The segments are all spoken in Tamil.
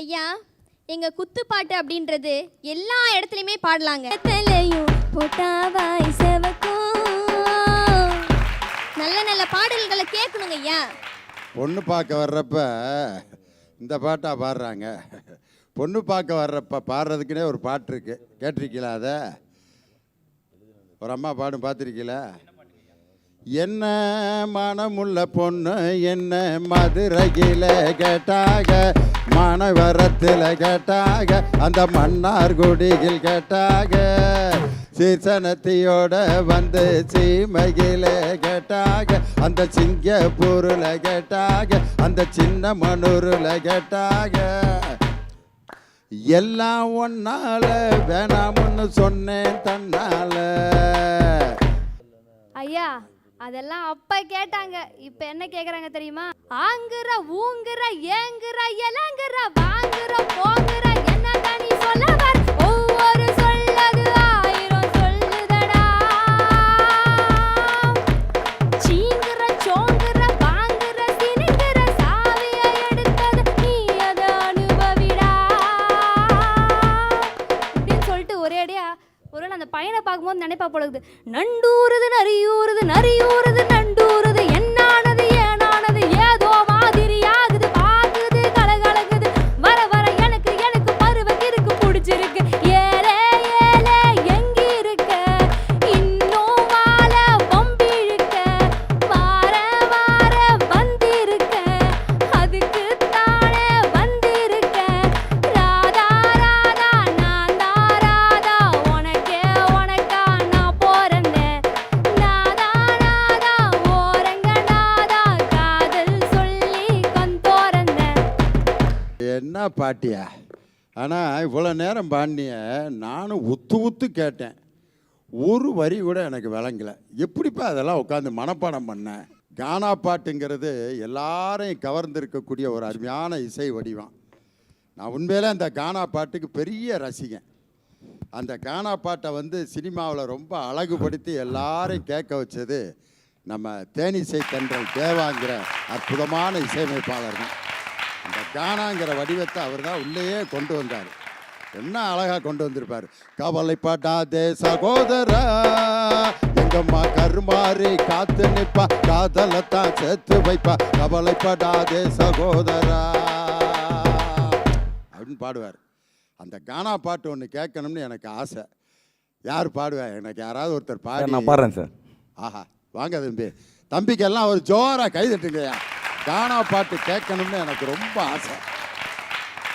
ஐயா எங்க குத்துப்பாட்டு அப்படின்றது எல்லா இடத்துலையுமே பாடலாங்க. நல்ல நல்ல பாடல்களை கேட்கணுங்க ஐயா. பொண்ணு பார்க்க வர்றப்ப இந்த பாட்டா பாடுறாங்க. பொண்ணு பார்க்க வர்றப்ப பாடுறதுக்குனே ஒரு பாட்டு இருக்கு. கேட்டிருக்கீங்களா அதை? ஒரு அம்மா பாடும் பார்த்துருக்கீங்களா? என்ன மனமுள்ள பொண்ணு என்ன மதுரையில் கேட்டாக வரத்தில் கேட்டாக அந்த மன்னார் குடியில் கேட்டாக சீர்சனத்தையோட வந்து சீமையில் கேட்டாக அந்த சிங்கப்பூரில் கேட்டாக அந்த சின்ன மனூரில் கேட்டாக. எல்லாம் ஒன்னால வேணாம்னு சொன்னேன் தன்னால. ஐயா அதெல்லாம் அப்ப கேட்டாங்க. இப்ப என்ன கேக்குறாங்க தெரியுமா? ஆங்குற ஊங்குற ஏங்குற இலங்குற வாங்குற பையனை பார்க்கும்போது நினைப்பா பொழுது நண்டூறுது நரியூறுது நரியூறுது நண்டூறுது என்ன பாட்டியா? ஆனால் இவ்வளோ நேரம் பாண்டிய நானும் உத்து உத்து கேட்டேன். ஒரு வரி கூட எனக்கு விளங்கல. எப்படிப்பா அதெல்லாம் உட்காந்து மனப்பாடம் பண்ணேன் கானா பாட்டுங்கிறது எல்லாரையும் கவர்ந்திருக்கக்கூடிய ஒரு அருமையான இசை வடிவம். நான் உண்மையிலே அந்த கானா பாட்டுக்கு பெரிய ரசிகன். அந்த கானா பாட்டை வந்து சினிமாவில் ரொம்ப அழகுபடுத்தி எல்லாரையும் கேட்க வச்சது நம்ம தேனிசை தென்றல் தேவாங்கிற அற்புதமான இசையமைப்பாளர் தான். அந்த கானாங்கிற வடிவத்தை அவர் தான் உள்ளேயே கொண்டு வந்தார். என்ன அழகா கொண்டு வந்திருப்பார். கவலைப்படாதே சகோதரா எங்கம்மா கருமாறி காத்து நிப்பா காதலத்தான் சேர்த்து வைப்பா. கவலைப்படாதே சகோதரா அப்படின்னு பாடுவார். அந்த கானா பாட்டு ஒன்று கேட்கணும்னு எனக்கு ஆசை. யார் பாடுவா? எனக்கு யாராவது ஒருத்தர் பாடி நான் பாடுறேன் சார். ஆஹா வாங்க தம்பி தம்பிக்கெல்லாம் ஒரு ஜோரா கை தட்டுங்கய்யா. கானா பாட்டு கேட்கணும்னு எனக்கு ரொம்ப ஆசை.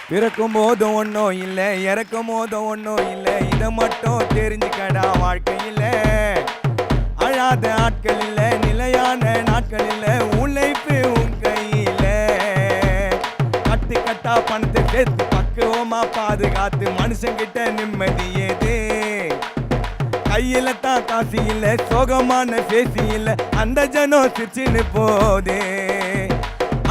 பிறக்கும் போதும் ஒன்றும் இல்லை இறக்கும் போதும் ஒன்றும் இல்லை. இதை மட்டும் தெரிஞ்சுக்கடா வாழ்க்கையில். அழாத ஆட்கள் இல்லை நிலையான நாட்கள் இல்லை உழைப்பு உன் கையில். கட்டு கட்டா பணத்தை சேர்த்து பக்குவமா பாதுகாத்து மனுஷங்கிட்ட நிம்மதி ஏது கையில தான் காசு இல்லை சோகமான பேசி இல்லை அந்த ஜனம் சிரிச்சுன்னு போதே.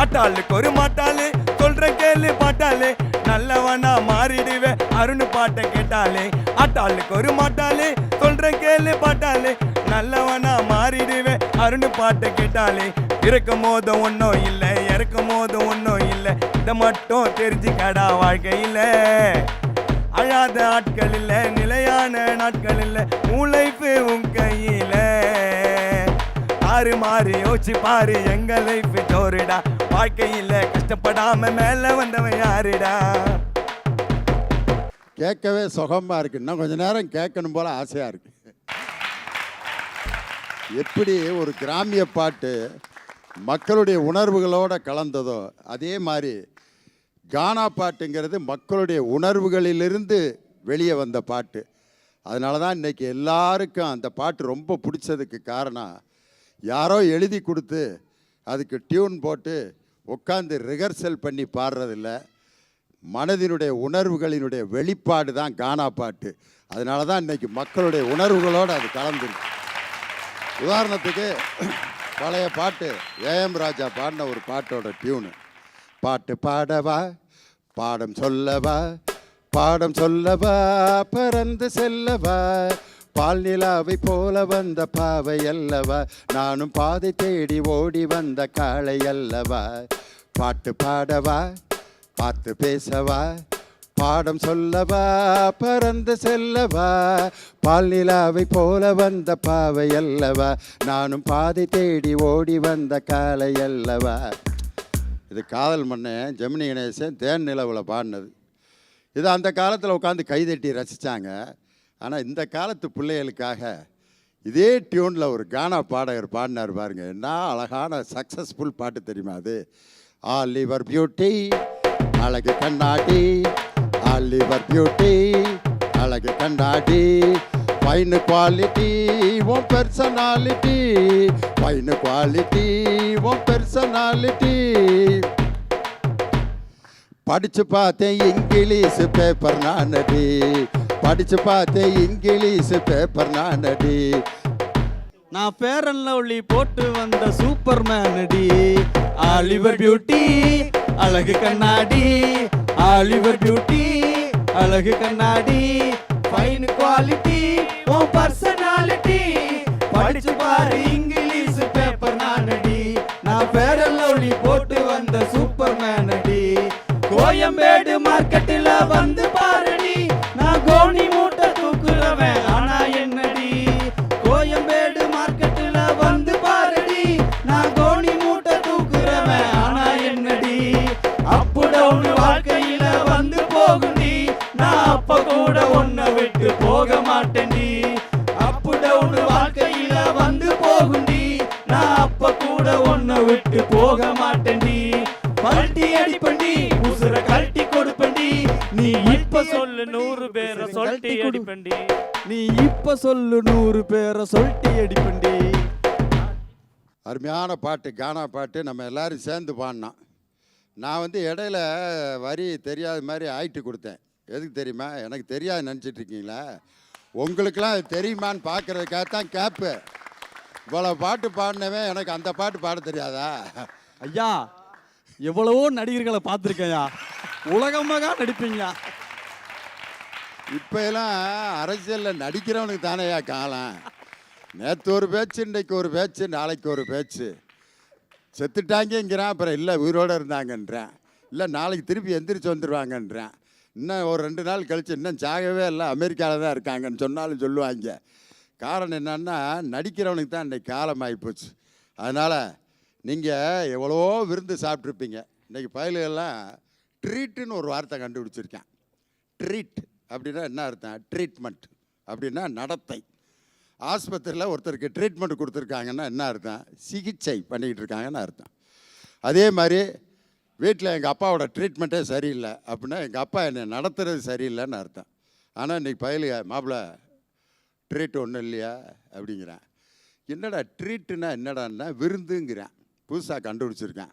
அட்டாளுக்கு ஒரு மாட்டாளு சொல்ற கேளு பாட்டாளு. நல்லவனா மாறிடுவே அருண் பாட்டை கேட்டாலே அட்டாளுக்கு ஒரு மாட்டாளு சொல்ற கேளு பாட்டாளு. நல்லவனா மாறிடுவே அருண் பாட்டை கேட்டாலே இருக்கும் போது ஒன்றும் இல்லை இறக்கும் போது ஒன்றும் இல்லை. இதை மட்டும் தெரிஞ்சுக்கடா வாழ்க்கையில் அழாத ஆட்கள் இல்லை நிலையான நாட்கள் இல்லை. மூளைப்பு உன் கையில் ஆறு மாறி யோசிச்சு பாரு எங்க லைஃப் ஜோருடா வாழ்க்கையில கஷ்டப்படாம மேல வந்தவன் யாருடா? கேட்கவே சுகமாக இருக்கு. இன்னும் கொஞ்ச நேரம் கேட்கணும் போல ஆசையாக இருக்கு. எப்படி ஒரு கிராமிய பாட்டு மக்களுடைய உணர்வுகளோட கலந்ததோ அதே மாதிரி கானா பாட்டுங்கிறது மக்களுடைய உணர்வுகளிலிருந்து வெளியே வந்த பாட்டு. அதனால தான் இன்னைக்கு எல்லாருக்கும் அந்த பாட்டு ரொம்ப பிடிச்சதுக்கு காரணம் யாரோ எழுதி கொடுத்து அதுக்கு டியூன் போட்டு உட்காந்து ரிஹர்சல் பண்ணி பாடுறதில்ல. மனதினுடைய உணர்வுகளினுடைய வெளிப்பாடு தான் கானா பாட்டு. அதனால தான் இன்னைக்கு மக்களுடைய உணர்வுகளோடு அது கலந்துருக்கு. உதாரணத்துக்கு பழைய பாட்டு ஏஎம் ராஜா பாடின ஒரு பாட்டோட டியூனு. பாட்டு பாடவா பாடம் சொல்லவா பாடம் சொல்லவா பறந்து செல்லவா பால் நிலாவை போல வந்த பாவை அல்லவா? நானும் பாதை தேடி ஓடி வந்த காளை அல்லவா? பாட்டு பாடவா? பார்த்து பேசவா? பாடம் சொல்லவா? பறந்து செல்லவா? பால் நிலாவை போல வந்த பாவை அல்லவா? நானும் பாதை தேடி ஓடி வந்த காலை அல்லவா? இது காதல் மன்னன் ஜெமினி கணேசன் தேன் நிலவில் பாடினது. இது அந்த காலத்தில் உட்காந்து கைதட்டி ரசித்தாங்க ஆனால் இந்த காலத்து பிள்ளைகளுக்காக இதே டியூனில் ஒரு கானா பாடகர் பாடினார் பாருங்க. என்ன அழகான சக்ஸஸ்ஃபுல் பாட்டு தெரியுமா அது? ஆல் லிவர் பியூட்டி அழகு கண்ணாடி. ஆல் லிவர் பியூட்டி அழகு கண்ணாடி. ஃபைன் குவாலிட்டி உன் பெர்சனாலிட்டி ஃபைன் குவாலிட்டி உன் பெர்சனாலிட்டி படிச்சு பார்த்தேன் இங்கிலீஷ் பேப்பர் நானடி. படிச்சு பார்த்தேன் இங்கிலீஷ் பேப்பர் நானடி. நான் பேரன் லவ்லி போட்டு வந்த சூப்பர் மேனடி ஆலிவர் பியூட்டி அழகு கண்ணாடி. ஆலிவர் பியூட்டி அழகு கண்ணாடி. ஃபைன் குவாலிட்டி ஓ பர்சனாலிட்டி படிச்சு பாரு இங்கிலீஷ். கோயம்பேடு மார்க்கெட்டில் வந்து பாருடி. நான் கோணி மூட்டை தூக்குறவன் ஆனா என்னடி? கோயம்பேடு மார்க்கெட்டில் வந்து பாருடி. நான் கோணி மூட்டை தூக்குறவன் ஆனா என்னடி? அப்பு டவுன் வாழ்க்கையில வந்து போகுடி. நான் அப்ப கூட ஒன்னை விட்டு போக மாட்டேன்டி. அப்பு டவுன் வாழ்க்கையில வந்து போகுண்டி. நான் அப்ப கூட உன்னை விட்டு சொல்லு நூறு பேரை சொல்லிட்டு அடிப்பண்டி அருமையான பாட்டு கானா பாட்டு நம்ம எல்லாரும் சேர்ந்து பாடினோம் நான் வந்து இடையில வரி தெரியாத மாதிரி ஆயிட்டு கொடுத்தேன். எதுக்கு தெரியுமா? எனக்கு தெரியாது நினச்சிட்டு இருக்கீங்களா? உங்களுக்கெல்லாம் அது தெரியுமான்னு பார்க்குறதுக்காக தான் கேப்பு இவ்வளோ பாட்டு பாடினவன் எனக்கு அந்த பாட்டு பாட தெரியாதா? ஐயா எவ்வளவோ நடிகர்களை பார்த்துருக்கையா உலகமாக நடிப்பீங்க இப்போ எல்லாம் அரசியலில் நடிக்கிறவனுக்கு தானேயா காலம்? நேற்று ஒரு பேச்சு இன்றைக்கு ஒரு பேச்சு நாளைக்கு ஒரு பேச்சு. செத்துட்டாங்கங்கிறான் அப்புறம் இல்லை உயிரோடு இருந்தாங்கன்றேன். இல்லை நாளைக்கு திருப்பி எந்திரிச்சு வந்துடுவாங்கன்றேன் இன்னும் ஒரு ரெண்டு நாள் கழிச்சு இன்னும் சாகவே இல்லை அமெரிக்காவில் தான் இருக்காங்கன்னு சொன்னாலும் சொல்லுவாங்க. காரணம் என்னன்னா நடிக்கிறவனுக்கு தான் இன்றைக்கி காலம் ஆகிப்போச்சு அதனால் நீங்கள் எவ்வளோ விருந்து சாப்பிட்ருப்பீங்க இன்றைக்கி பயலுகள்லாம் ட்ரீட்டுன்னு ஒரு வார்த்தை கண்டுபிடிச்சிருக்கேன். ட்ரீட். அப்படின்னா என்ன அர்த்தம்? ட்ரீட்மெண்ட் அப்படின்னா நடத்தை. ஆஸ்பத்திரியில் ஒருத்தருக்கு ட்ரீட்மெண்ட் கொடுத்துருக்காங்கன்னா என்ன அர்த்தம்? சிகிச்சை பண்ணிக்கிட்டு இருக்காங்கன்னு அர்த்தம். அதே மாதிரி வீட்டில் எங்கள் அப்பாவோட ட்ரீட்மெண்ட்டே சரியில்லை அப்படின்னா எங்கள் அப்பா என்னை நடத்துறது சரியில்லைன்னு அர்த்தம். ஆனால் இன்றைக்கி பயலுக மாப்பிள்ள ட்ரீட் ஒன்றும் இல்லையா? அப்படிங்கிறேன். என்னடா ட்ரீட்டுனா என்னடான்னா விருந்துங்கிறேன். புதுசாக கண்டுபிடிச்சிருக்கேன்.